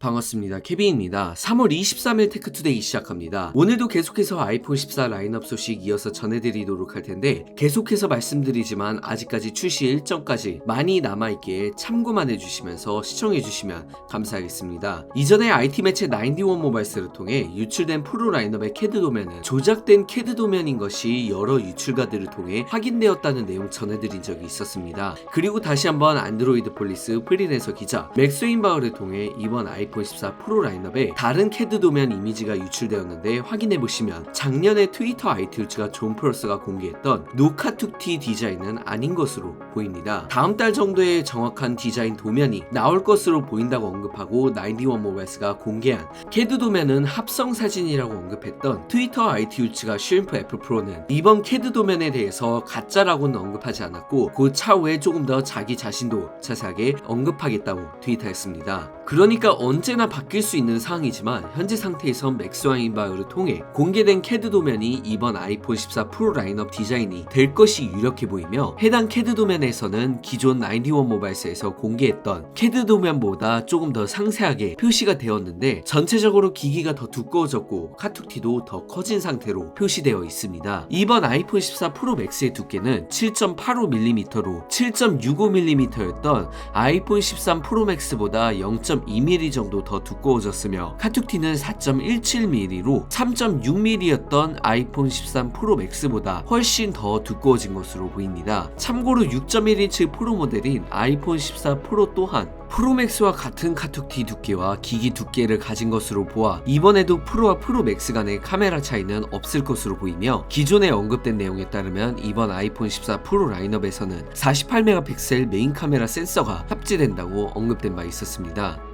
반갑습니다. 케빈입니다. 3월 23일 테크투데이 시작합니다. 오늘도 계속해서 아이폰 14 라인업 소식 이어서 전해드리도록 할 텐데 계속해서 말씀드리지만 아직까지 출시 일정까지 많이 남아있기에 참고만 해주시면서 시청해주시면 감사하겠습니다. 이전에 IT 매체 91 모바일스를 통해 유출된 프로 라인업의 캐드 도면은 조작된 캐드 도면인 것이 여러 유출가들을 통해 확인되었다는 내용 전해드린 적이 있었습니다. 그리고 다시 한번 안드로이드 폴리스 프리랜서 기자 맥스웨인바우를 통해 이번 아이 폰 14 프로 라인업에 다른 캐드 도면 이미지가 유출되었는데 확인해보시면 작년에 트위터 아이튠즈가 존 프로스가 공개했던 노카툭티 디자인은 아닌 것으로 보입니다. 다음 달 정도에 정확한 디자인 도면이 나올 것으로 보인다고 언급하고 91 모바일스가 공개한 캐드 도면은 합성 사진이라고 언급했던 트위터 아이튠즈가 슈림프 애플 프로는 이번 캐드 도면에 대해서 가짜라고는 언급하지 않았고 그 차후에 조금 더 자기 자신도 자세하게 언급하겠다고 트윗하였습니다. 그러니까 언제나 바뀔 수 있는 상황이지만 현재 상태에선 맥스와 인바이오를 통해 공개된 캐드 도면이 이번 아이폰 14 프로 라인업 디자인이 될 것이 유력해 보이며 해당 캐드 도면에서는 기존 91 모바일스에서 공개했던 캐드 도면보다 조금 더 상세하게 표시가 되었는데 전체적으로 기기가 더 두꺼워졌고 카툭티도 더 커진 상태로 표시되어 있습니다. 이번 아이폰 14 프로 맥스의 두께는 7.85mm로 7.65mm였던 아이폰 13 프로 맥스보다 0.2mm 정도 더 두꺼워졌으며 카툭티는 4.17mm로 3.6mm였던 아이폰 13 프로 맥스보다 훨씬 더 두꺼워진 것으로 보입니다. 참고로 6.1인치 프로 모델인 아이폰 14 프로 또한 프로맥스와 같은 카툭티 두께와 기기 두께를 가진 것으로 보아 이번에도 프로와 프로맥스 간의 카메라 차이는 없을 것으로 보이며 기존에 언급된 내용에 따르면 이번 아이폰 14 프로 라인업에서는 48메가픽셀 메인 카메라 센서가 탑재된다고 언급된 바 있었습니다.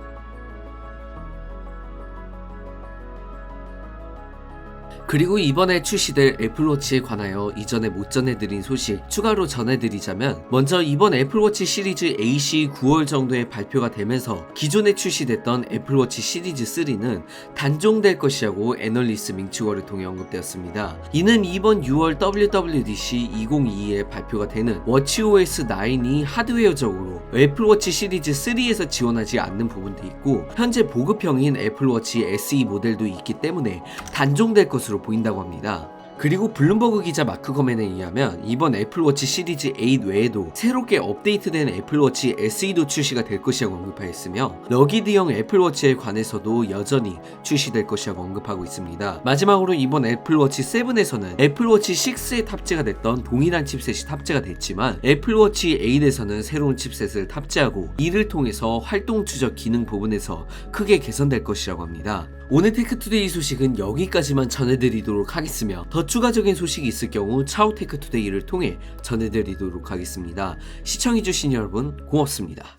그리고 이번에 출시될 애플워치에 관하여 이전에 못 전해드린 소식 추가로 전해드리자면 먼저 이번 애플워치 시리즈 AC 9월 정도에 발표가 되면서 기존에 출시됐던 애플워치 시리즈 3는 단종될 것이라고 애널리스 밍추어를 통해 언급되었습니다. 이는 이번 6월 WWDC 2022에 발표가 되는 워치OS 9이 하드웨어적으로 애플워치 시리즈 3에서 지원하지 않는 부분도 있고 현재 보급형인 애플워치 SE 모델도 있기 때문에 단종될 것으로 보인다고 합니다. 그리고 블룸버그 기자 마크 거맨에 의하면 이번 애플워치 시리즈 8 외에도 새롭게 업데이트된 애플워치 SE도 출시가 될 것이라고 언급하였으며 러기드형 애플워치에 관해서도 여전히 출시될 것이라고 언급하고 있습니다. 마지막으로 이번 애플워치 7에서는 애플워치 6에 탑재가 됐던 동일한 칩셋이 탑재가 됐지만 애플워치 8에서는 새로운 칩셋을 탑재하고 이를 통해서 활동 추적 기능 부분에서 크게 개선될 것이라고 합니다. 오늘 테크투데이 소식은 여기까지만 전해드리도록 하겠으며 더 추가적인 소식이 있을 경우 차오 테크투데이를 통해 전해드리도록 하겠습니다. 시청해주신 여러분 고맙습니다.